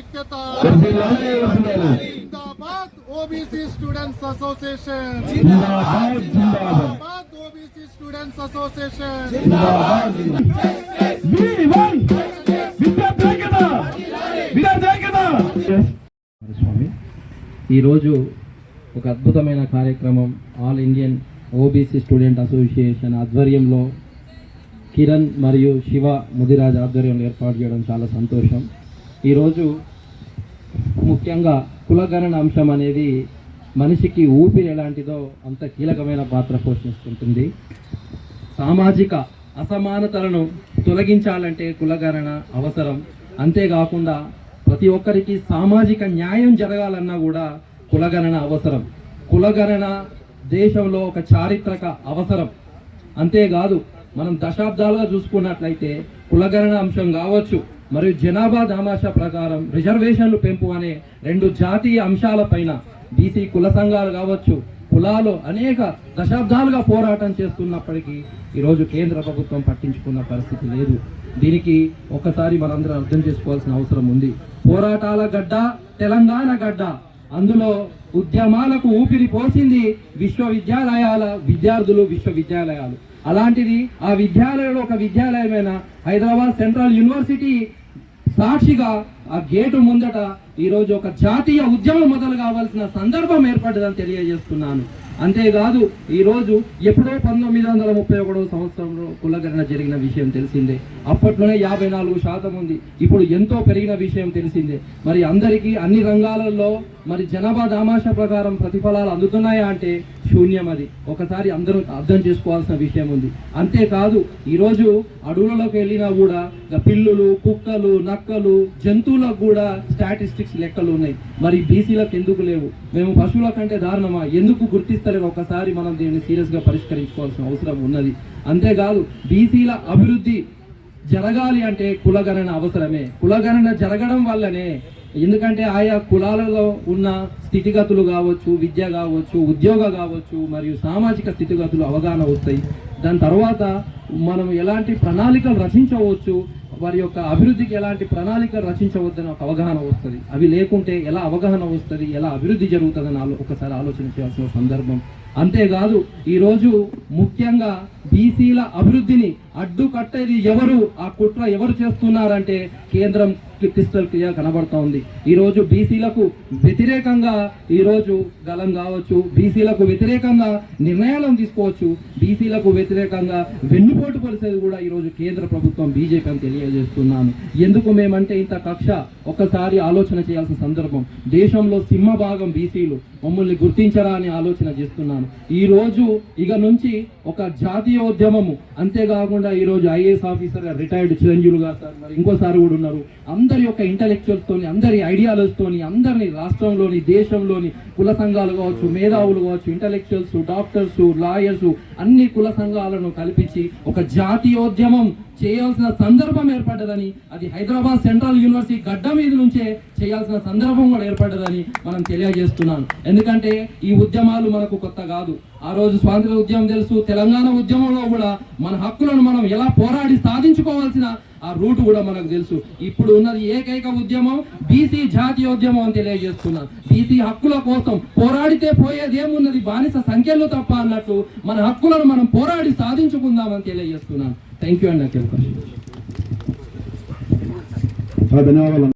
ఐక్యత. జిందాబాద్ OBC students association. జిందాబాద్ ఓబీసీ స్టూడెంట్స్ అసోసియేషన్. ఈరోజు ఒక అద్భుతమైన కార్యక్రమం all Indian OBC student association ఆధ్వర్యంలో కిరణ్ మరియు శివ ముదిరాజ్ ఆధ్వర్యంలో ఏర్పాటు చేయడం చాలా సంతోషం. ఈరోజు ముఖ్యంగా కులగణన అంశం అనేది మనిషికి ఊపిరి ఎలాంటిదో అంత కీలకమైన పాత్ర పోషిస్తుంటుంది. సామాజిక అసమానతలను తొలగించాలంటే కులగణన అవసరం. అంతేకాకుండా ప్రతి ఒక్కరికి సామాజిక న్యాయం జరగాలన్నా కూడా కులగణన అవసరం. కులగణన దేశంలో ఒక చారిత్రక అవసరం. అంతేకాదు మనం దశాబ్దాలుగా చూసుకున్నట్లయితే కులగణన అంశం కావచ్చు మరియు జనాభా దామాషా ప్రకారం రిజర్వేషన్లు పెంపు అనే రెండు జాతీయ అంశాలపైన బీసీ కుల సంఘాలు కావచ్చు కులాలు అనేక దశాబ్దాలుగా పోరాటం చేస్తున్నప్పటికీ ఈరోజు కేంద్ర ప్రభుత్వం పట్టించుకున్న పరిస్థితి లేదు. దీనికి ఒకసారి మనందరం అర్థం చేసుకోవాల్సిన అవసరం ఉంది. పోరాటాల గడ్డ తెలంగాణ గడ్డ అందులో ఉద్యమాలకు ఊపిరి పోసింది విశ్వవిద్యాలయాల విద్యార్థులు విశ్వవిద్యాలయాలు. అలాంటిది ఆ విద్యాలయంలో ఒక విద్యాలయమైన హైదరాబాద్ సెంట్రల్ యూనివర్సిటీ సాక్షిగా ఆ గేటు ముందట ఈరోజు ఒక జాతీయ ఉద్యమం మొదలు కావాల్సిన సందర్భం ఏర్పడ్డదని తెలియజేస్తున్నాను. అంతేకాదు ఈరోజు ఎప్పుడో పంతొమ్మిది వందల ముప్పై ఒకటో సంవత్సరంలో కులగణన జరిగిన విషయం తెలిసిందే. అప్పట్లోనే యాభై నాలుగు శాతం ఉంది. ఇప్పుడు ఎంతో పెరిగిన విషయం తెలిసిందే. మరి అందరికీ అన్ని రంగాలలో మరి జనాభా దామాష ప్రకారం ప్రతిఫలాలు అందుతున్నాయా అంటే శూన్యం అది. ఒకసారి అందరూ అర్థం చేసుకోవాల్సిన విషయం ఉంది. అంతేకాదు ఈరోజు అడవులలోకి వెళ్ళినా కూడా ఇక పిల్లులు కుక్కలు నక్కలు జంతువులకు కూడా స్టాటిస్టిక్స్ లెక్కలు ఉన్నాయి. మరి బీసీలకు ఎందుకు లేవు? మేము పశువుల కంటే దారుణమా? ఎందుకు గుర్తిస్తలేరు ఒకసారి మనం దీన్ని సీరియస్గా పరిష్కరించుకోవాల్సిన అవసరం ఉన్నది. అంతేకాదు బీసీల అభివృద్ధి జరగాలి అంటే కులగణన అవసరమే. కులగణన జరగడం వల్లనే ఎందుకంటే ఆయా కులాలలో ఉన్న స్థితిగతులు కావచ్చు విద్య కావచ్చు ఉద్యోగ కావచ్చు మరియు సామాజిక స్థితిగతులు అవగాహన వస్తాయి. దాని తర్వాత మనం ఎలాంటి ప్రణాళికలు రచించవచ్చు వారి యొక్క అభివృద్ధికి ఎలాంటి ప్రణాళికలు రచించవద్దని ఒక అవగాహన వస్తుంది. అవి లేకుంటే ఎలా అవగాహన వస్తుంది ఎలా అభివృద్ధి జరుగుతుందని ఆలో ఒకసారి ఆలోచన చేయాల్సిన సందర్భం అంతేకాదు ఈరోజు ముఖ్యంగా బీసీల అభివృద్ధిని అడ్డుకట్టేది ఎవరు ఆ కుట్ర ఎవరు చేస్తున్నారంటే కేంద్రం క్రిస్టల్ క్లియర్ కనబడుతూ ఉంది ఈరోజు బీసీలకు వ్యతిరేకంగా ఈరోజు గలం కావచ్చు బీసీలకు వ్యతిరేకంగా నిర్ణయాలను తీసుకోవచ్చు బీసీలకు వ్యతిరేకంగా వెన్నుపోటు పరిస్థితి కూడా ఈరోజు కేంద్ర ప్రభుత్వం బీజేపీ అని తెలియజేస్తున్నాను. ఎందుకు మేమంటే ఇంత కక్ష ఒకసారి ఆలోచన చేయాల్సిన సందర్భం. దేశంలో సింహభాగం బీసీలు. మమ్మల్ని గుర్తించరా అని ఆలోచన చేస్తున్నాను. ఈరోజు ఇక నుంచి ఒక జాతీయోద్యమము. అంతేకాకుండా ఈరోజు ఐఏఎస్ ఆఫీసర్గా రిటైర్డ్ చిరంజీవులుగా సార్ మరి ఇంకోసారి కూడా ఉన్నారు. అందరి యొక్క ఇంటలెక్చువల్స్తోని అందరి ఐడియాలజీతోని అందరిని రాష్ట్రంలోని దేశంలోని కుల సంఘాలు కావచ్చు మేధావులు కావచ్చు ఇంటలెక్చువల్స్ డాక్టర్స్ లాయర్స్ అన్ని కుల సంఘాలను కల్పించి ఒక జాతీయోద్యమం చేయాల్సిన సందర్భం ఏర్పడ్డదని అది హైదరాబాద్ సెంట్రల్ యూనివర్సిటీ గడ్డ మీద నుంచే చేయాల్సిన సందర్భం కూడా ఏర్పడ్డదని మనం తెలియజేస్తున్నాను. ఎందుకంటే ఈ ఉద్యమాలు మనకు కొత్త కాదు. ఆ రోజు స్వాతంత్ర ఉద్యమం తెలుసు తెలంగాణ ఉద్యమంలో కూడా మన హక్కులను మనం ఎలా పోరాడి సాధించుకోవాల్సిన ఆ రూట్ కూడా మనకు తెలుసు. ఇప్పుడు ఉన్నది ఏకైక ఉద్యమం బీసీ జాతీయోద్యమం అని తెలియజేస్తున్నాను. బీసీ హక్కుల కోసం పోరాడితే పోయేది ఏమున్నది? బానిస సంఖ్యలు తప్ప అన్నట్టు మన హక్కులను మనం పోరాడి సాధించుకుందామని తెలియజేస్తున్నాను. థ్యాంక్ యూ అండి నాకు ధన్యవాదాలు